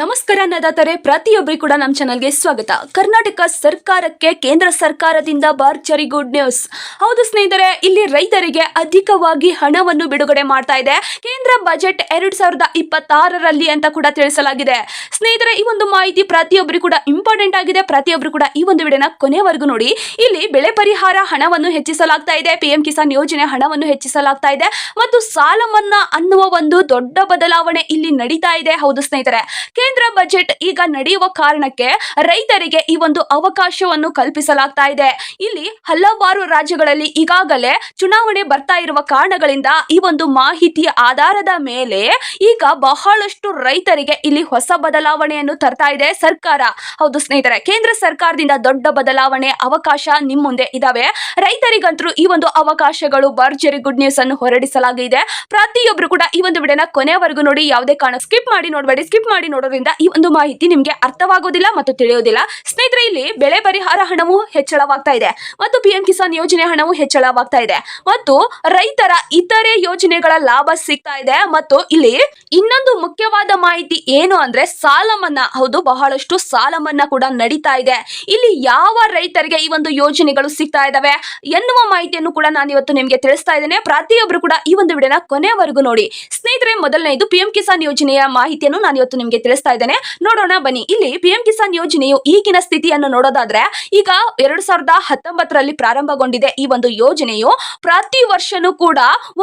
ನಮಸ್ಕಾರ ನದಾತರೆ, ಪ್ರತಿಯೊಬ್ಬರಿಗೂ ಕೂಡ ನಮ್ಮ ಚಾನಲ್ಗೆ ಸ್ವಾಗತ. ಕರ್ನಾಟಕ ಸರ್ಕಾರಕ್ಕೆ ಕೇಂದ್ರ ಸರ್ಕಾರದಿಂದ ಬಾರ್ಚರಿ ಗುಡ್ ನ್ಯೂಸ್ ಹೌದು ಸ್ನೇಹಿತರೆ, ಇಲ್ಲಿ ರೈತರಿಗೆ ಅಧಿಕವಾಗಿ ಹಣವನ್ನು ಬಿಡುಗಡೆ ಮಾಡ್ತಾ ಇದೆ. ಕೇಂದ್ರ ಬಜೆಟ್ ಎರಡ್ ಸಾವಿರದ ಇಪ್ಪತ್ತಾರರಲ್ಲಿ ಅಂತ ಕೂಡ ತಿಳಿಸಲಾಗಿದೆ. ಸ್ನೇಹಿತರೆ, ಈ ಒಂದು ಮಾಹಿತಿ ಪ್ರತಿಯೊಬ್ಬರಿಗೂ ಕೂಡ ಇಂಪಾರ್ಟೆಂಟ್ ಆಗಿದೆ. ಪ್ರತಿಯೊಬ್ಬರು ಕೂಡ ಈ ಒಂದು ವಿಡಿಯೋನ ಕೊನೆವರೆಗೂ ನೋಡಿ. ಇಲ್ಲಿ ಬೆಳೆ ಪರಿಹಾರ ಹಣವನ್ನು ಹೆಚ್ಚಿಸಲಾಗ್ತಾ ಇದೆ. ಪಿಎಂ ಕಿಸಾನ್ ಯೋಜನೆ ಹಣವನ್ನು ಹೆಚ್ಚಿಸಲಾಗ್ತಾ ಇದೆ. ಮತ್ತು ಸಾಲ ಮನ್ನಾ ಅನ್ನುವ ಒಂದು ದೊಡ್ಡ ಬದಲಾವಣೆ ಇಲ್ಲಿ ನಡೀತಾ ಇದೆ. ಹೌದು ಸ್ನೇಹಿತರೆ. ಕೇಂದ್ರ ಬಜೆಟ್ ಈಗ ನಡೆಯುವ ಕಾರಣಕ್ಕೆ ರೈತರಿಗೆ ಈ ಒಂದು ಅವಕಾಶವನ್ನು ಕಲ್ಪಿಸಲಾಗ್ತಾ ಇದೆ. ಇಲ್ಲಿ ಹಲವಾರು ರಾಜ್ಯಗಳಲ್ಲಿ ಈಗಾಗಲೇ ಚುನಾವಣೆ ಬರ್ತಾ ಇರುವ ಕಾರಣಗಳಿಂದ ಈ ಒಂದು ಮಾಹಿತಿಯ ಆಧಾರದ ಮೇಲೆ ಈಗ ಬಹಳಷ್ಟು ರೈತರಿಗೆ ಇಲ್ಲಿ ಹೊಸ ಬದಲಾವಣೆಯನ್ನು ತರ್ತಾ ಇದೆ ಸರ್ಕಾರ. ಹೌದು ಸ್ನೇಹಿತರೆ, ಕೇಂದ್ರ ಸರ್ಕಾರದಿಂದ ದೊಡ್ಡ ಬದಲಾವಣೆ ಅವಕಾಶ ನಿಮ್ಮ ಮುಂದೆ ಇದಾವೆ. ರೈತರಿಗಂತೂ ಈ ಒಂದು ಅವಕಾಶಗಳು ಭರ್ಜರಿ ಗುಡ್ ನ್ಯೂಸ್ ಅನ್ನು ಹೊರಡಿಸಲಾಗಿದೆ. ಪ್ರತಿಯೊಬ್ರು ಕೂಡ ಈ ಒಂದು ವಿಡಿಯೋನ ಕೊನೆವರೆಗೂ ನೋಡಿ, ಯಾವುದೇ ಕಾರಣ ಸ್ಕಿಪ್ ಮಾಡಿ ನೋಡಬೇಡಿ, ಸ್ಕಿಪ್ ಮಾಡಿ ನೋಡೋದ್ರಿಂದ ಈ ಒಂದು ಮಾಹಿತಿ ನಿಮಗೆ ಅರ್ಥವಾಗೋದಿಲ್ಲ ಮತ್ತು ತಿಳಿಯೋದಿಲ್ಲ. ಸ್ನೇಹಿತರೆ, ಇಲ್ಲಿ ಬೆಳೆ ಪರಿಹಾರ ಹಣವು ಹೆಚ್ಚಳವಾಗ್ತಾ ಇದೆ ಮತ್ತು ಪಿಎಂ ಕಿಸಾನ್ ಯೋಜನೆ ಹಣವು ಹೆಚ್ಚಳವಾಗ್ತಾ ಇದೆ ಮತ್ತು ರೈತರ ಇತರೆ ಯೋಜನೆಗಳ ಲಾಭ ಸಿಗ್ತಾ ಇದೆ ಮತ್ತು ಇಲ್ಲಿ ಇನ್ನೊಂದು ಮುಖ್ಯವಾದ ಮಾಹಿತಿ ಏನು ಅಂದ್ರೆ ಸಾಲ ಮನ್ನಾ. ಹೌದು, ಬಹಳಷ್ಟು ಸಾಲ ಮನ್ನಾ ಕೂಡ ನಡೀತಾ ಇದೆ. ಇಲ್ಲಿ ಯಾವ ರೈತರಿಗೆ ಈ ಒಂದು ಯೋಜನೆಗಳು ಸಿಗ್ತಾ ಇದಾವೆ ಎನ್ನುವ ಮಾಹಿತಿಯನ್ನು ಕೂಡ ನಾನು ಇವತ್ತು ನಿಮಗೆ ತಿಳಿಸ್ತಾ ಇದ್ದೇನೆ. ಪ್ರತಿಯೊಬ್ಬರು ಕೂಡ ಈ ಒಂದು ವಿಡಿಯೋನ ಕೊನೆವರೆಗೂ ನೋಡಿ. ಸ್ನೇಹಿತರೆ, ಮೊದಲನೇದು ಪಿಎಂ ಕಿಸಾನ್ ಯೋಜನೆಯ ಮಾಹಿತಿಯನ್ನು ನಾನು ಇವತ್ತು ನಿಮಗೆ ತಿಳಿಸ್ತಾ ಇದ್ದೇನೆ. ನೋಡೋಣ ಬನ್ನಿ. ಇಲ್ಲಿ ಪಿಎಂ ಕಿಸಾನ್ ಯೋಜನೆಯು ಈಗಿನ ಸ್ಥಿತಿಯನ್ನು ನೋಡೋದಾದ್ರೆ ಈಗ ಎರಡ್ ಸಾವಿರದ ಹತ್ತೊಂಬತ್ತರಲ್ಲಿ ಪ್ರಾರಂಭಗೊಂಡಿದೆ ಈ ಒಂದು ಯೋಜನೆಯು. ಪ್ರತಿ ವರ್ಷನೂ ಕೂಡ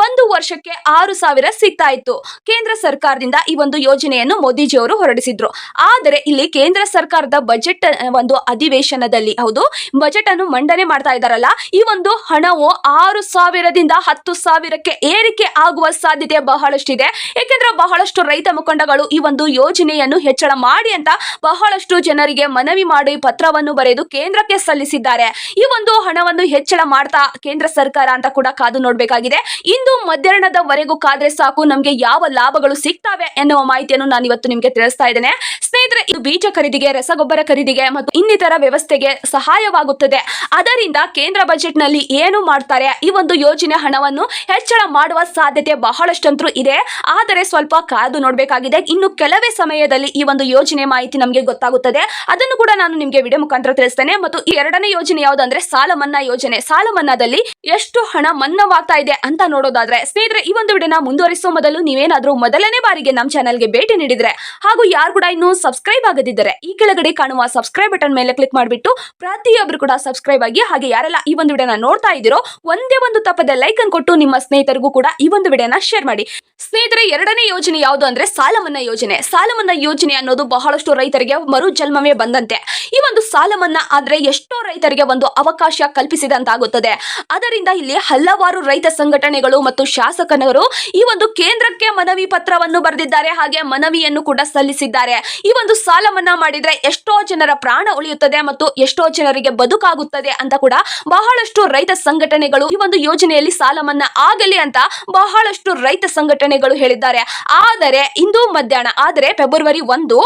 ಒಂದು ವರ್ಷಕ್ಕೆ ಆರು ಸಾವಿರ ಸಿಗ್ತಾ ಇತ್ತು. ಕೇಂದ್ರ ಸರ್ಕಾರದಿಂದ ಈ ಒಂದು ಯೋಜನೆಯನ್ನು ಮೋದಿಜಿಯವರು ಹೊರಡಿಸಿದ್ರು. ಆದರೆ ಇಲ್ಲಿ ಕೇಂದ್ರ ಸರ್ಕಾರದ ಬಜೆಟ್ ಒಂದು ಅಧಿವೇಶನದಲ್ಲಿ ಹೌದು, ಬಜೆಟ್ ಅನ್ನು ಮಂಡನೆ ಮಾಡ್ತಾ ಇದ್ದಾರಲ್ಲ, ಈ ಒಂದು ಹಣವು ಆರು ಸಾವಿರದಿಂದ ಹತ್ತು ಸಾವಿರಕ್ಕೆ ಏರಿಕೆ ಆಗುವ ಸಾಧ್ಯತೆ ಬಹಳಷ್ಟಿದೆ. ಏಕೆಂದ್ರೆ ಬಹಳಷ್ಟು ರೈತ ಮುಖಂಡಗಳು ಈ ಒಂದು ಯೋಜನೆಯನ್ನು ಹೆಚ್ಚಳ ಮಾಡಿ ಅಂತ ಬಹಳಷ್ಟು ಜನರಿಗೆ ಮನವಿ ಮಾಡಿ ಪತ್ರವನ್ನು ಬರೆದು ಕೇಂದ್ರಕ್ಕೆ ಸಲ್ಲಿಸಿದ್ದಾರೆ. ಈ ಒಂದು ಹಣವನ್ನು ಹೆಚ್ಚಳ ಮಾಡ್ತಾ ಕೇಂದ್ರ ಸರ್ಕಾರ ಅಂತ ಕೂಡ ಕಾದು ನೋಡಬೇಕಾಗಿದೆ. ಇಂದು ಮಧ್ಯಾಹ್ನದವರೆಗೂ ಕಾದ್ರೆ ಸಾಕು, ನಮಗೆ ಯಾವ ಲಾಭಗಳು ಸಿಗ್ತವೆ ಎನ್ನುವ ಮಾಹಿತಿಯನ್ನು ನಾನು ಇವತ್ತು ನಿಮಗೆ ತಿಳಿಸ್ತಾ ಇದ್ದೇನೆ. ಸ್ನೇಹಿತರೆ, ಇದು ಬೀಜ ಖರೀದಿಗೆ, ರಸಗೊಬ್ಬರ ಖರೀದಿಗೆ ಮತ್ತು ಇನ್ನಿತರ ವ್ಯವಸ್ಥೆಗೆ ಸಹಾಯವಾಗುತ್ತದೆ. ಅದರಿಂದ ಕೇಂದ್ರ ಬಜೆಟ್ನಲ್ಲಿ ಏನು ಮಾಡ್ತಾರೆ? ಈ ಒಂದು ಯೋಜನೆ ಹಣವನ್ನು ಹೆಚ್ಚಳ ಮಾಡುವ ಸಾಧ್ಯತೆ ಬಹಳಷ್ಟಂತೂ ಇದೆ. ಆದರೆ ಸ್ವಲ್ಪ ಕಾದು ನೋಡಬೇಕಾಗಿದೆ. ಇನ್ನು ಕೆಲವೇ ಸಮಯದಲ್ಲಿ ಈ ಒಂದು ಯೋಜನೆ ಮಾಹಿತಿ ನಮಗೆ ಗೊತ್ತಾಗುತ್ತದೆ. ಅದನ್ನು ಕೂಡ ನಾನು ನಿಮಗೆ ವಿಡಿಯೋ ಮುಖಾಂತರ ತಿಳಿಸ್ತೇನೆ. ಮತ್ತು ಈ ಎರಡನೇ ಯೋಜನೆ ಯಾವುದಂದ್ರೆ ಸಾಲ ಮನ್ನಾ ಯೋಜನೆ. ಸಾಲ ಮನ್ನಾದಲ್ಲಿ ಎಷ್ಟು ಹಣ ಮನ್ನವಾಗ್ತಾ ಇದೆ ಅಂತ ನೋಡೋದಾದ್ರೆ, ಸ್ನೇಹಿತರೆ, ಈ ಒಂದು ವಿಡಿಯೋನ ಮುಂದುವರಿಸುವ ಮೊದಲು ನೀವೇನಾದ್ರೂ ಮೊದಲನೇ ಬಾರಿಗೆ ನಮ್ಮ ಚಾನಲ್ಗೆ ಭೇಟಿ ನೀಡಿದ್ರೆ, ಹಾಗೂ ಯಾರು ಕೂಡ ಇನ್ನೂ ಸಬ್ಸ್ಕ್ರೈಬ್ ಆಗದಿದ್ದರೆ, ಈ ಕೆಳಗಡೆ ಕಾಣುವ ಸಬ್ಸ್ಕ್ರೈಬ್ ಬಟನ್ ಮೇಲೆ ಕ್ಲಿಕ್ ಮಾಡಿಬಿಟ್ಟು ಪ್ರತಿಯೊಬ್ಬರು ಕೂಡ ಸಬ್ಸ್ಕ್ರೈಬ್ ಆಗಿ, ಹಾಗೆ ಯಾರೆಲ್ಲ ಈ ಒಂದು ವಿಡಿಯೋನ ನೋಡ್ತಾ ಇದ್ದೀರೋ, ಒಂದೇ ಒಂದು ತಪ್ಪದ ಲೈಕ್ ಅನ್ನು ಕೊಟ್ಟು ನಿಮ್ಮ ಸ್ನೇಹಿತರಿಗೂ ಕೂಡ ಈ ಒಂದು ವಿಡಿಯೋನ ಶೇರ್ ಮಾಡಿ. ಸ್ನೇಹಿತರೆ, ಎರಡನೇ ಯೋಜನೆ ಯಾವುದು ಅಂದ್ರೆ ಸಾಲ ಮನ್ನಾ ಯೋಜನೆ. ಸಾಲ ಮನ್ನಾ ಯೋಜನೆ ಅನ್ನೋದು ಬಹಳಷ್ಟು ರೈತರಿಗೆ ಮರು ಜನ್ಮವೇ ಬಂದಂತೆ. ಈ ಒಂದು ಸಾಲ ಮನ್ನಾ ಆದ್ರೆ ಎಷ್ಟೋ ರೈತರಿಗೆ ಒಂದು ಅವಕಾಶ ಕಲ್ಪಿಸಿದಂತಾಗುತ್ತದೆ. ಅದರಿಂದ ಇಲ್ಲಿ ಹಲವಾರು ರೈತ ಸಂಘಟನೆಗಳು ಮತ್ತು ಶಾಸಕನವರು ಈ ಒಂದು ಕೇಂದ್ರಕ್ಕೆ ಮನವಿ ಪತ್ರವನ್ನು ಬರೆದಿದ್ದಾರೆ, ಹಾಗೆ ಮನವಿಯನ್ನು ಕೂಡ ಸಲ್ಲಿಸಿದ್ದಾರೆ. ಈ ಒಂದು ಸಾಲ ಮನ್ನಾ ಮಾಡಿದ್ರೆ ಎಷ್ಟೋ ಜನರ ಪ್ರಾಣ ಉಳಿಯುತ್ತದೆ ಮತ್ತು ಎಷ್ಟೋ ಜನರಿಗೆ ಬದುಕಾಗುತ್ತದೆ ಅಂತ ಕೂಡ ಬಹಳಷ್ಟು ರೈತ ಸಂಘಟನೆಗಳು ಈ ಒಂದು ಯೋಜನೆಯಲ್ಲಿ ಸಾಲ ಮನ್ನಾ ಆಗಲಿ ಅಂತ ಬಹಳಷ್ಟು ರೈತ ಸಂಘಟನೆಗಳು ಹೇಳಿದ್ದಾರೆ. ಆದರೆ ಇಂದು ಮಧ್ಯಾಹ್ನ, ಆದರೆ ಫೆಬ್ರವರಿ ಒಂದು.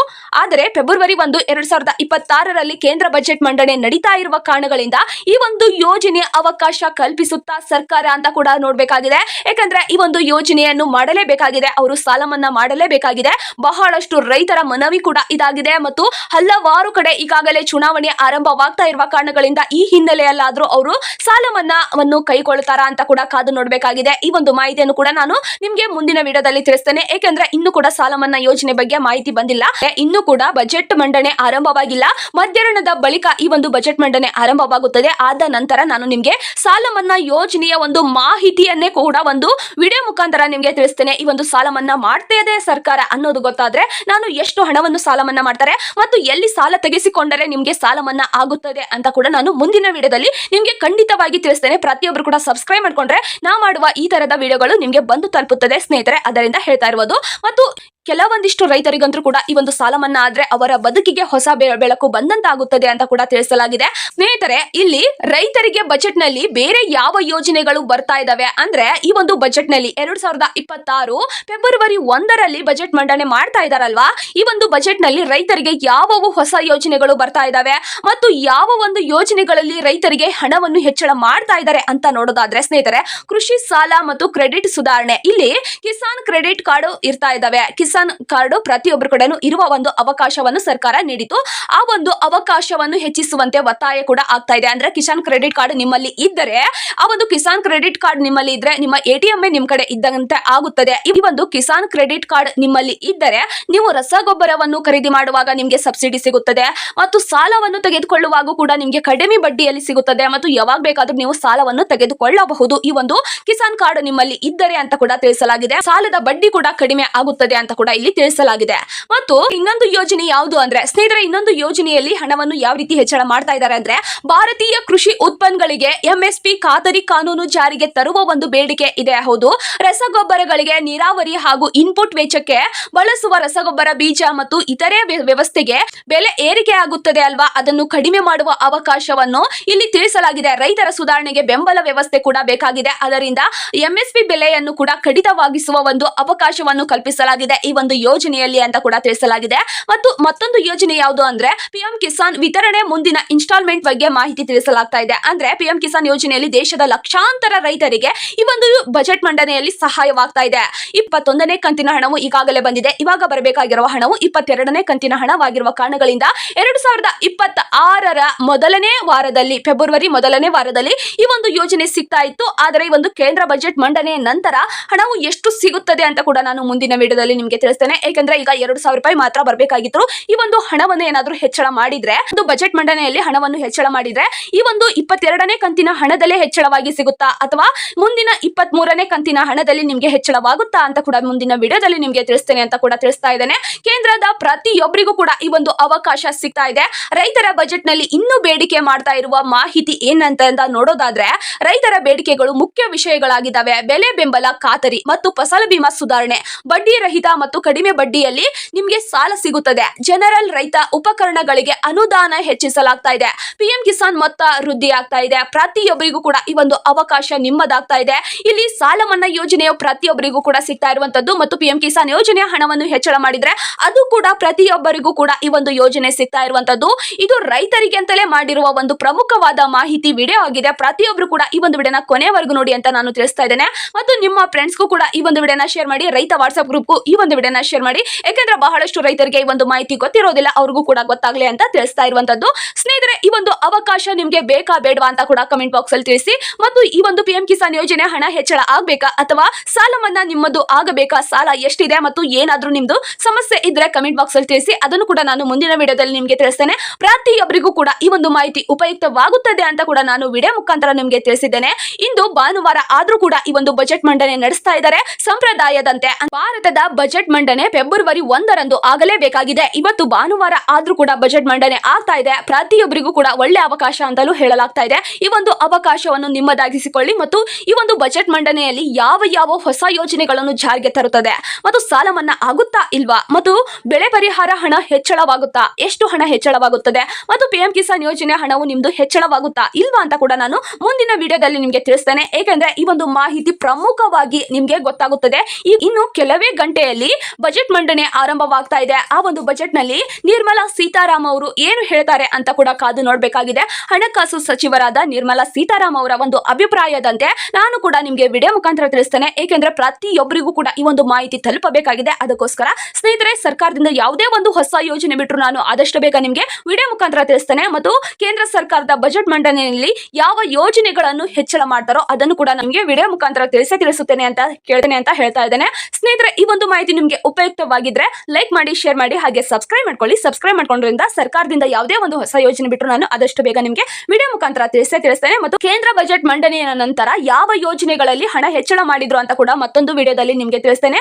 ಆದರೆ ಫೆಬ್ರವರಿ ಒಂದು ಎರಡ್ ಸಾವಿರದ ಇಪ್ಪತ್ತಾರರಲ್ಲಿ ಕೇಂದ್ರ ಬಜೆಟ್ ಮಂಡನೆ ನಡೀತಾ ಇರುವ ಕಾರಣಗಳಿಂದ ಈ ಒಂದು ಯೋಜನೆ ಅವಕಾಶ ಕಲ್ಪಿಸುತ್ತಾ ಸರ್ಕಾರ ಅಂತ ಕೂಡ ನೋಡಬೇಕಾಗಿದೆ. ಯಾಕಂದ್ರೆ ಈ ಒಂದು ಯೋಜನೆಯನ್ನು ಮಾಡಲೇಬೇಕಾಗಿದೆ. ಅವರು ಸಾಲ ಮನ್ನಾ ಮಾಡಲೇಬೇಕಾಗಿದೆ. ಬಹಳಷ್ಟು ರೈತರ ಮನವಿ ಕೂಡ ಇದಾಗಿದೆ ಮತ್ತು ಹಲವಾರು ಕಡೆ ಈಗಾಗಲೇ ಚುನಾವಣೆ ಆರಂಭವಾಗ್ತಾ ಇರುವ ಕಾರಣಗಳಿಂದ ಈ ಹಿನ್ನೆಲೆಯಲ್ಲಾದರೂ ಅವರು ಸಾಲ ಮನ್ನಾವನ್ನು ಕೈಗೊಳ್ತಾರಾ ಅಂತ ಕೂಡ ಕಾದು ನೋಡಬೇಕಾಗಿದೆ. ಈ ಒಂದು ಮಾಹಿತಿಯನ್ನು ಕೂಡ ನಾನು ನಿಮಗೆ ಮುಂದಿನ ವಿಡಿಯೋದಲ್ಲಿ ತಿಳಿಸ್ತೇನೆ. ಏಕೆಂದ್ರೆ ಇನ್ನು ಕೂಡ ಸಾಲ ಮನ್ನಾ ಯೋಜನೆ ಬಗ್ಗೆ ಮಾಹಿತಿ ಬಂದಿಲ್ಲ. ಇನ್ನು ಕೂಡ ಬಜೆಟ್ ಮಂಡನೆ ಆರಂಭವಾಗಿಲ್ಲ. ಮಧ್ಯಾಹ್ನದ ಬಳಿಕ ಈ ಒಂದು ಬಜೆಟ್ ಮಂಡನೆ ಆರಂಭವಾಗುತ್ತದೆ. ಆದ ನಂತರ ನಾನು ನಿಮಗೆ ಸಾಲ ಮನ್ನಾ ಯೋಜನೆಯ ಒಂದು ಮಾಹಿತಿಯನ್ನೇ ಕೂಡ ಒಂದು ವಿಡಿಯೋ ಮುಖಾಂತರ ನಿಮಗೆ ತಿಳಿಸ್ತೇನೆ. ಈ ಒಂದು ಸಾಲ ಮನ್ನಾ ಮಾಡ್ತಾ ಸರ್ಕಾರ ಅನ್ನೋದು ಗೊತ್ತಾದ್ರೆ ನಾನು ಎಷ್ಟು ಹಣವನ್ನು ಸಾಲ ಮನ್ನಾ ಮಾಡ್ತಾರೆ ಮತ್ತು ಎಲ್ಲಿ ಸಾಲ ತೆಗೆಸಿಕೊಂಡರೆ ನಿಮಗೆ ಸಾಲ ಮನ್ನಾ ಆಗುತ್ತದೆ ಅಂತ ಕೂಡ ನಾನು ಮುಂದಿನ ವಿಡಿಯೋದಲ್ಲಿ ನಿಮಗೆ ಖಂಡಿತವಾಗಿ ತಿಳಿಸ್ತೇನೆ. ಪ್ರತಿಯೊಬ್ಬರು ಕೂಡ ಸಬ್ಸ್ಕ್ರೈಬ್ ಮಾಡ್ಕೊಂಡ್ರೆ ನಾ ಮಾಡುವ ಈ ತರದ ವಿಡಿಯೋಗಳು ನಿಮಗೆ ಬಂದು ತಲುಪುತ್ತದೆ ಸ್ನೇಹಿತರೆ. ಅದರಿಂದ ಹೇಳ್ತಾ ಇರುವುದು. ಮತ್ತು ಕೆಲವೊಂದಿಷ್ಟು ರೈತರಿಗಂತೂ ಕೂಡ ಈ ಒಂದು ಸಾಲ ಮನ್ನಾ ಆದ್ರೆ ಅವರ ಬದುಕಿಗೆ ಹೊಸ ಬೆಳಕು ಬಂದಂತಾಗುತ್ತದೆ ಅಂತ ಕೂಡ ತಿಳಿಸಲಾಗಿದೆ. ಸ್ನೇಹಿತರೆ, ಇಲ್ಲಿ ರೈತರಿಗೆ ಬಜೆಟ್ನಲ್ಲಿ ಬೇರೆ ಯಾವ ಯೋಜನೆಗಳು ಬರ್ತಾ ಇದಾವೆ ಅಂದ್ರೆ ಈ ಒಂದು ಬಜೆಟ್ನಲ್ಲಿ ಎರಡ್ ಸಾವಿರದ ಇಪ್ಪತ್ತಾರು ಫೆಬ್ರವರಿ ಒಂದರಲ್ಲಿ ಬಜೆಟ್ ಮಂಡನೆ ಮಾಡ್ತಾ ಇದಾರಲ್ವಾ? ಈ ಒಂದು ಬಜೆಟ್ನಲ್ಲಿ ರೈತರಿಗೆ ಯಾವವು ಹೊಸ ಯೋಜನೆಗಳು ಬರ್ತಾ ಇದಾವೆ ಮತ್ತು ಯಾವ ಒಂದು ಯೋಜನೆಗಳಲ್ಲಿ ರೈತರಿಗೆ ಹಣವನ್ನು ಹೆಚ್ಚಳ ಮಾಡ್ತಾ ಇದ್ದಾರೆ ಅಂತ ನೋಡೋದಾದ್ರೆ ಸ್ನೇಹಿತರೆ, ಕೃಷಿ ಸಾಲ ಮತ್ತು ಕ್ರೆಡಿಟ್ ಸುಧಾರಣೆ. ಇಲ್ಲಿ ಕಿಸಾನ್ ಕ್ರೆಡಿಟ್ ಕಾರ್ಡ್ ಇರ್ತಾ ಇದಾವೆ. ಕಿಸಾನ್ ಕಾರ್ಡ್ ಪ್ರತಿಯೊಬ್ಬರು ಕೂಡ ಇರುವ ಒಂದು ಅವಕಾಶವನ್ನು ಸರ್ಕಾರ ನೀಡಿತು ಆ ಒಂದು ಅವಕಾಶವನ್ನು ಹೆಚ್ಚಿಸುವಂತೆ ಒತ್ತಾಯ ಕೂಡ ಆಗ್ತಾ ಇದೆ. ಅಂದ್ರೆ ಕಿಸಾನ್ ಕ್ರೆಡಿಟ್ ಕಾರ್ಡ್ ನಿಮ್ಮಲ್ಲಿ ಇದ್ದರೆ, ಆ ಒಂದು ಕಿಸಾನ್ ಕ್ರೆಡಿಟ್ ಕಾರ್ಡ್ ನಿಮ್ಮಲ್ಲಿ ಇದ್ರೆ, ನಿಮ್ಮ ಎ ಟಿ ಎಂ ನಿಮ್ ಕಡೆ ಇದ್ದಂತೆ ಆಗುತ್ತದೆ. ಈ ಒಂದು ಕಿಸಾನ್ ಕ್ರೆಡಿಟ್ ಕಾರ್ಡ್ ನಿಮ್ಮಲ್ಲಿ ಇದ್ದರೆ, ನೀವು ರಸಗೊಬ್ಬರವನ್ನು ಖರೀದಿ ಮಾಡುವಾಗ ನಿಮಗೆ ಸಬ್ಸಿಡಿ ಸಿಗುತ್ತದೆ. ಮತ್ತು ಸಾಲವನ್ನು ತೆಗೆದುಕೊಳ್ಳುವಾಗ ಕೂಡ ನಿಮಗೆ ಕಡಿಮೆ ಬಡ್ಡಿಯಲ್ಲಿ ಸಿಗುತ್ತದೆ. ಮತ್ತು ಯಾವಾಗ ಬೇಕಾದ್ರೂ ನೀವು ಸಾಲವನ್ನು ತೆಗೆದುಕೊಳ್ಳಬಹುದು. ಈ ಒಂದು ಕಿಸಾನ್ ಕಾರ್ಡ್ ನಿಮ್ಮಲ್ಲಿ ಇದ್ದರೆ ಅಂತ ಕೂಡ ತಿಳಿಸಲಾಗಿದೆ. ಸಾಲದ ಬಡ್ಡಿ ಕೂಡ ಕಡಿಮೆ ಆಗುತ್ತದೆ ಅಂತ ಕೂಡ ಇಲ್ಲಿ ತಿಳಿಸಲಾಗಿದೆ. ಮತ್ತು ಇನ್ನೊಂದು ಯೋಜನೆ ಯಾವುದು ಅಂದ್ರೆ, ಸ್ನೇಹಿತರೆ, ಇನ್ನೊಂದು ಯೋಜನೆಯಲ್ಲಿ ಹಣವನ್ನು ಯಾವ ರೀತಿ ಹೆಚ್ಚಳ ಮಾಡ್ತಾ ಇದ್ದಾರೆ ಅಂದ್ರೆ, ಭಾರತೀಯ ಕೃಷಿ ಉತ್ಪನ್ನಗಳಿಗೆ ಎಂಎಸ್ಪಿ ಖಾತರಿ ಕಾನೂನು ಜಾರಿಗೆ ತರುವ ಒಂದು ಬೇಡಿಕೆ ಇದೆ. ಹೌದು, ರಸಗೊಬ್ಬರಗಳಿಗೆ ನೀರಾವರಿ ಹಾಗೂ ಇನ್ಪುಟ್ ವೆಚ್ಚಕ್ಕೆ ಬಳಸುವ ರಸಗೊಬ್ಬರ, ಬೀಜ ಮತ್ತು ಇತರೆ ವ್ಯ- ವ್ಯವಸ್ಥೆಗೆ ಬೆಲೆ ಏರಿಕೆ ಆಗುತ್ತದೆ ಅಲ್ವಾ? ಅದನ್ನು ಕಡಿಮೆ ಮಾಡುವ ಅವಕಾಶವನ್ನು ಇಲ್ಲಿ ತಿಳಿಸಲಾಗಿದೆ. ರೈತರ ಸುಧಾರಣೆಗೆ ಬೆಂಬಲ ವ್ಯವಸ್ಥೆ ಕೂಡ ಬೇಕಾಗಿದೆ. ಅದರಿಂದ ಎಂಎಸ್ಪಿ ಬೆಲೆಯನ್ನು ಕೂಡ ಕಡಿತವಾಗಿಸುವ ಒಂದು ಅವಕಾಶವನ್ನು ಕಲ್ಪಿಸಲಾಗಿದೆ. ಈ ಒಂದು ಯೋಜನೆಯಲ್ಲಿ ಅಂತ ಕೂಡ ತಿಳಿಸಲಾಗಿದೆ. ಮತ್ತು ಮತ್ತೊಂದು ಯೋಜನೆ ಯಾವುದು ಅಂದ್ರೆ ಪಿಎಂ ಕಿಸಾನ್ ವಿತರಣೆ ಮುಂದಿನ ಇನ್ಸ್ಟಾಲ್ಮೆಂಟ್ ಬಗ್ಗೆ ಮಾಹಿತಿ ತಿಳಿಸಲಾಗ್ತಾ ಇದೆ. ಅಂದ್ರೆ ಪಿಎಂ ಕಿಸಾನ್ ಯೋಜನೆಯಲ್ಲಿ ದೇಶದ ಲಕ್ಷಾಂತರ ರೈತರಿಗೆ ಈ ಒಂದು ಬಜೆಟ್ ಮಂಡನೆಯಲ್ಲಿ ಸಹಾಯವಾಗ್ತಾ ಇದೆ. ಇಪ್ಪತ್ತೊಂದನೇ ಕಂತಿನ ಹಣವು ಈಗಾಗಲೇ ಬಂದಿದೆ. ಇವಾಗ ಬರಬೇಕಾಗಿರುವ ಹಣವು ಇಪ್ಪತ್ತೆರಡನೇ ಕಂತಿನ ಹಣವಾಗಿರುವ ಕಾರಣಗಳಿಂದ ಎರಡು ಸಾವಿರದ ಇಪ್ಪತ್ತ ಆರರ ಮೊದಲನೇ ವಾರದಲ್ಲಿ, ಫೆಬ್ರವರಿ ಮೊದಲನೇ ವಾರದಲ್ಲಿ ಈ ಒಂದು ಯೋಜನೆ ಸಿಗ್ತಾ ಇತ್ತು. ಆದರೆ ಈ ಒಂದು ಕೇಂದ್ರ ಬಜೆಟ್ ಮಂಡನೆಯ ನಂತರ ಹಣವು ಎಷ್ಟು ಸಿಗುತ್ತದೆ ಅಂತ ಕೂಡ ನಾನು ಮುಂದಿನ ವಿಡಿಯೋದಲ್ಲಿ ನಿಮಗೆ ತಿಳಿಸ್ತೇನೆ. ಏಕೆಂದ್ರೆ ಈಗ ಎರಡು ಸಾವಿರ ರೂಪಾಯಿ ಮಾತ್ರ ಬರಬೇಕಾಗಿತ್ತು. ಈ ಒಂದು ಹಣವನ್ನು ಏನಾದರೂ ಹೆಚ್ಚಳ ಮಾಡಿದ್ರೆ, ಒಂದು ಬಜೆಟ್ ಮಂಡನೆಯಲ್ಲಿ ಹಣವನ್ನು ಹೆಚ್ಚಳ ಮಾಡಿದ್ರೆ, ಈ ಒಂದು ಇಪ್ಪತ್ತೆರಡನೇ ಕಂತಿನ ಹಣದಲ್ಲೇ ಹೆಚ್ಚಳವಾಗಿ ಸಿಗುತ್ತಾ? ಅಥವಾ ಮುಂದಿನ ಇಪ್ಪತ್ತ್ ಮೂರನೇ ಕಂತಿನ ಹಣದಲ್ಲಿ ನಿಮಗೆ ಹೆಚ್ಚಳವಾಗುತ್ತಾ ಅಂತ ಕೂಡ ಮುಂದಿನ ವಿಡಿಯೋದಲ್ಲಿ ನಿಮಗೆ ತಿಳಿಸ್ತೇನೆ ಅಂತ ಕೂಡ ತಿಳಿಸ್ತಾ ಇದ್ದೇನೆ. ಕೇಂದ್ರದ ಪ್ರತಿಯೊಬ್ಬರಿಗೂ ಕೂಡ ಈ ಒಂದು ಅವಕಾಶ ಸಿಗ್ತಾ ಇದೆ. ರೈತರ ಬಜೆಟ್ನಲ್ಲಿ ಇನ್ನೂ ಬೇಡಿಕೆ ಮಾಡ್ತಾ ಇರುವ ಮಾಹಿತಿ ಏನಂತ ನೋಡೋದಾದ್ರೆ, ರೈತರ ಬೇಡಿಕೆಗಳು ಮುಖ್ಯ ವಿಷಯಗಳಾಗಿದ್ದಾವೆ. ಬೆಲೆ ಬೆಂಬಲ, ಖಾತರಿ ಮತ್ತು ಫಸಲು ಬಿಮಾ ಸುಧಾರಣೆ. ಬಡ್ಡಿ ರಹಿತ ಮತ್ತು ಕಡಿಮೆ ಬಡ್ಡಿಯಲ್ಲಿ ನಿಮಗೆ ಸಾಲ ಸಿಗುತ್ತದೆ. ಜನರಲ್ ರೈತ ಉಪಕರಣಗಳಿಗೆ ಅನುದಾನ ಹೆಚ್ಚಿಸಲಾಗ್ತಾ ಇದೆ. ಪಿಎಂ ಕಿಸಾನ್ ಮೊತ್ತ ವೃದ್ಧಿ ಆಗ್ತಾ ಇದೆ. ಪ್ರತಿಯೊಬ್ಬರಿಗೂ ಕೂಡ ಈ ಒಂದು ಅವಕಾಶ ನಿಮ್ಮದಾಗ್ತಾ ಇದೆ. ಇಲ್ಲಿ ಸಾಲ ಮನ್ನಾ ಯೋಜನೆಯು ಪ್ರತಿಯೊಬ್ಬರಿಗೂ ಕೂಡ ಸಿಗ್ತಾ ಇರುವಂತದ್ದು ಮತ್ತು ಪಿಎಂ ಕಿಸಾನ್ ಯೋಜನೆಯ ಹಣವನ್ನು ಹೆಚ್ಚಳ ಮಾಡಿದ್ರೆ ಅದು ಕೂಡ ಪ್ರತಿಯೊಬ್ಬರಿಗೂ ಕೂಡ ಈ ಒಂದು ಯೋಜನೆ ಸಿಗ್ತಾ ಇರುವಂತದ್ದು. ಇದು ರೈತರಿಗೆ ಅಂತಲೇ ಮಾಡಿರುವ ಒಂದು ಪ್ರಮುಖವಾದ ಮಾಹಿತಿ ವಿಡಿಯೋ ಆಗಿದೆ. ಪ್ರತಿಯೊಬ್ಬರು ಕೂಡ ಈ ಒಂದು ವಿಡಿಯೋನ ಕೊನೆವರೆಗೂ ನೋಡಿ ಅಂತ ನಾನು ತಿಳಿಸ್ತಾ ಇದ್ದೇನೆ. ಮತ್ತು ನಿಮ್ಮ ಫ್ರೆಂಡ್ಸ್ಗೂ ಕೂಡ ಈ ಒಂದು ವಿಡಿಯೋನ ಶೇರ್ ಮಾಡಿ. ರೈತ ವಾಟ್ಸ್ಆಪ್ ಗ್ರೂಪ್ಗೂ ಈ ಒಂದು ವಿಡಿಯೋನ ಶೇರ್ ಮಾಡಿ. ಯಾಕೆಂದ್ರೆ ಬಹಳಷ್ಟು ರೈತರಿಗೆ ಈ ಒಂದು ಮಾಹಿತಿ ಗೊತ್ತಿರೋದಿಲ್ಲ, ಅವ್ರಿಗೂ ಕೂಡ ಗೊತ್ತಾಗ್ಲಿ ಅಂತ ತಿಳಿಸ್ತಾ ಇರುವಂತದ್ದು. ಸ್ನೇಹಿತರೆ, ಈ ಒಂದು ಅವಕಾಶ ನಿಮ್ಗೆ ಬೇಕಾ ಬೇಡವಾ ಅಂತ ಕೂಡ ಕಮೆಂಟ್ ಬಾಕ್ಸ್ ಅಲ್ಲಿ ತಿಳಿಸಿ. ಮತ್ತು ಈ ಒಂದು ಪಿಎಂ ಕಿಸಾನ್ ಯೋಜನೆ ಹಣ ಹೆಚ್ಚಳ ಆಗ್ಬೇಕಾ ಅಥವಾ ಸಾಲ ನಿಮ್ಮದು ಆಗಬೇಕಾ? ಸಾಲ ಎಷ್ಟಿದೆ ಮತ್ತು ಏನಾದ್ರೂ ನಿಮ್ದು ಸಮಸ್ಯೆ ಇದ್ರೆ ಕಮೆಂಟ್ ಬಾಕ್ಸ್ ಅಲ್ಲಿ ತಿಳಿಸಿ. ಅದನ್ನು ಕೂಡ ನಾನು ಮುಂದಿನ ವಿಡಿಯೋದಲ್ಲಿ ನಿಮ್ಗೆ ತಿಳಿಸ್ತೇನೆ. ಪ್ರತಿಯೊಬ್ಬರಿಗೂ ಕೂಡ ಈ ಒಂದು ಮಾಹಿತಿ ಉಪಯುಕ್ತವಾಗುತ್ತದೆ ಅಂತ ಕೂಡ ನಾನು ವಿಡಿಯೋ ಮುಖಾಂತರ ನಿಮ್ಗೆ ತಿಳಿಸಿದ್ದೇನೆ. ಇಂದು ಭಾನುವಾರ ಆದ್ರೂ ಕೂಡ ಈ ಒಂದು ಬಜೆಟ್ ಮಂಡನೆ ನಡೆಸ್ತಾ ಇದ್ದಾರೆ. ಸಂಪ್ರದಾಯದಂತೆ ಭಾರತದ ಬಜೆಟ್ ಮಂಡನೆ ಫೆಬ್ರವರಿ ಒಂದರಂದು ಆಗಲೇಬೇಕಾಗಿದೆ. ಇವತ್ತು ಭಾನುವಾರ ಆದ್ರೂ ಕೂಡ ಬಜೆಟ್ ಮಂಡನೆ ಆಗ್ತಾ ಇದೆ. ಪ್ರತಿಯೊಬ್ಬರಿಗೂ ಕೂಡ ಒಳ್ಳೆ ಅವಕಾಶ ಅಂತಲೂ ಹೇಳಲಾಗ್ತಾ ಇದೆ. ಈ ಒಂದು ಅವಕಾಶವನ್ನು ನಿಮ್ಮದಾಗಿಸಿಕೊಳ್ಳಿ ಮತ್ತು ಈ ಒಂದು ಬಜೆಟ್ ಮಂಡನೆಯಲ್ಲಿ ಯಾವ ಯಾವ ಹೊಸ ಯೋಜನೆಗಳನ್ನು ಜಾರಿಗೆ ತರುತ್ತದೆ ಮತ್ತು ಸಾಲ ಆಗುತ್ತಾ ಇಲ್ವಾ ಮತ್ತು ಬೆಳೆ ಪರಿಹಾರ ಹಣ ಹೆಚ್ಚಳವಾಗುತ್ತಾ, ಎಷ್ಟು ಹಣ ಹೆಚ್ಚಳವಾಗುತ್ತದೆ ಮತ್ತು ಪಿಎಂ ಕಿಸಾನ್ ಯೋಜನೆ ಹಣವು ನಿಮ್ದು ಹೆಚ್ಚಳವಾಗುತ್ತಾ ಇಲ್ವಾ ಅಂತ ಕೂಡ ನಾನು ಮುಂದಿನ ವಿಡಿಯೋದಲ್ಲಿ ನಿಮಗೆ ತಿಳಿಸ್ತೇನೆ. ಏಕೆಂದ್ರೆ ಈ ಒಂದು ಮಾಹಿತಿ ಪ್ರಮುಖವಾಗಿ ನಿಮಗೆ ಗೊತ್ತಾಗುತ್ತದೆ. ಇನ್ನು ಕೆಲವೇ ಗಂಟೆಯಲ್ಲಿ ಬಜೆಟ್ ಮಂಡನೆ ಆರಂಭವಾಗ್ತಾ ಇದೆ. ಆ ಒಂದು ಬಜೆಟ್ನಲ್ಲಿ ನಿರ್ಮಲಾ ಸೀತಾರಾಮ್ ಅವರು ಏನು ಹೇಳ್ತಾರೆ ಅಂತ ಕೂಡ ಕಾದು ನೋಡಬೇಕಾಗಿದೆ. ಹಣಕಾಸು ಸಚಿವರಾದ ನಿರ್ಮಲಾ ಸೀತಾರಾಮ್ ಅವರ ಒಂದು ಅಭಿಪ್ರಾಯದಂತೆ ನಾನು ಕೂಡ ನಿಮ್ಗೆ ವಿಡಿಯೋ ಮುಖಾಂತರ ತಿಳಿಸ್ತೇನೆ. ಏಕೆಂದ್ರೆ ಪ್ರತಿಯೊಬ್ಬರಿಗೂ ಕೂಡ ಈ ಒಂದು ಮಾಹಿತಿ ತಲುಪಬೇಕಾಗಿದೆ. ಅದಕ್ಕೋಸ್ಕರ ಸ್ನೇಹಿತರೆ, ಸರ್ಕಾರದಿಂದ ಯಾವುದೇ ಒಂದು ಹೊಸ ಯೋಜನೆ ಬಿಟ್ಟರು ನಾನು ಆದಷ್ಟು ಬೇಗ ನಿಮಗೆ ವಿಡಿಯೋ ಮುಖಾಂತರ ತಿಳಿಸ್ತೇನೆ. ಮತ್ತು ಕೇಂದ್ರ ಸರ್ಕಾರದ ಬಜೆಟ್ ಮಂಡನೆಯಲ್ಲಿ ಯಾವ ಯೋಜನೆಗಳನ್ನು ಹೆಚ್ಚಳ ಮಾಡ್ತಾರೋ ಅದನ್ನು ಕೂಡ ನಮಗೆ ವಿಡಿಯೋ ಮುಖಾಂತರ ತಿಳಿಸೇ ತಿಳಿಸುತ್ತೇನೆ ಅಂತ ಕೇಳ್ತೇನೆ ಅಂತ ಹೇಳ್ತಾ ಇದ್ದೇನೆ. ಸ್ನೇಹಿತರೆ, ಈ ಒಂದು ಮಾಹಿತಿ ಉಪಯುಕ್ತವಾಗಿದ್ರೆ ಲೈಕ್ ಮಾಡಿ ಶೇರ್ ಮಾಡಿ ಹಾಗೆ ಸಬ್ಸ್ಕ್ರೈಬ್ ಮಾಡ್ಕೊಳ್ಳಿ. ಸಬ್ಸ್ಕ್ರೈಬ್ ಮಾಡ್ಕೊಂಡ್ರಿಂದ ಸರ್ಕಾರದಿಂದ ಯಾವುದೇ ಒಂದು ಹೊಸ ಯೋಜನೆ ಬಿಟ್ಟರು ನಾನು ಆದಷ್ಟು ಬೇಗ ನಿಮಗೆ ವಿಡಿಯೋ ಮುಖಾಂತರ ತಿಳಿಸೇ ತಿಳಿಸ್ತೇನೆ. ಮತ್ತು ಕೇಂದ್ರ ಬಜೆಟ್ ಮಂಡನೆಯ ನಂತರ ಯಾವ ಯೋಜನೆಗಳಲ್ಲಿ ಹಣ ಹೆಚ್ಚಳ ಮಾಡಿದ್ರು ಅಂತ ಕೂಡ ಮತ್ತೊಂದು ವಿಡಿಯೋದಲ್ಲಿ ನಿಮಗೆ ತಿಳಿಸ್ತೇನೆ.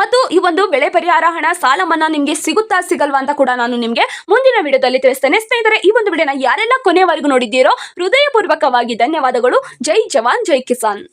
ಮತ್ತು ಈ ಒಂದು ಬೆಳೆ ಪರಿಹಾರ ಹಣ, ಸಾಲ ಮನ್ನಾ ನಿಮಗೆ ಸಿಗುತ್ತಾ ಸಿಗಲ್ವಾ ಅಂತ ಕೂಡ ನಾನು ನಿಮಗೆ ಮುಂದಿನ ವಿಡಿಯೋದಲ್ಲಿ ತಿಳಿಸ್ತೇನೆ. ಸ್ನೇಹಿತರೆ, ಈ ಒಂದು ವಿಡಿಯೋನ ಯಾರೆಲ್ಲ ಕೊನೆಯವರೆಗೂ ನೋಡಿದ್ದೀರೋ, ಹೃದಯಪೂರ್ವಕವಾಗಿ ಧನ್ಯವಾದಗಳು. ಜೈ ಜವಾನ್, ಜೈ ಕಿಸಾನ್.